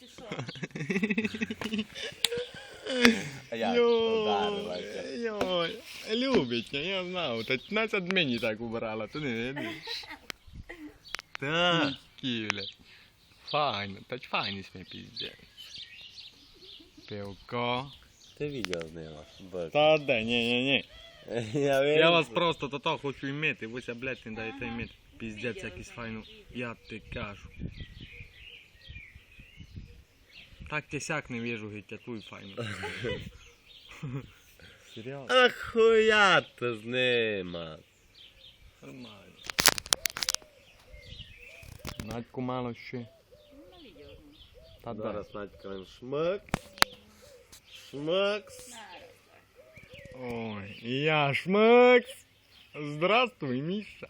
Митя, що? А як Йой, йой, любить, я знав, та нас од мені так убрала, то не видно. Так, ківля. Файно, та файні сме піздець. Пивко. Ти відео? Боже. Та де, ні, ні, ні. Я, Я вас просто то то хочу імити, ви ся, блядь, не даєте імити. Піздець якийсь файно, я ти кажу. Так ти сяк не вижу, геть, а туй файно. Серйозно? А хуя то знима. Нормально. Надьку мало ще. Та да. Зараз Надька шмак. Шмакс. Ой, я Шмакс. Здравствуй, Миша.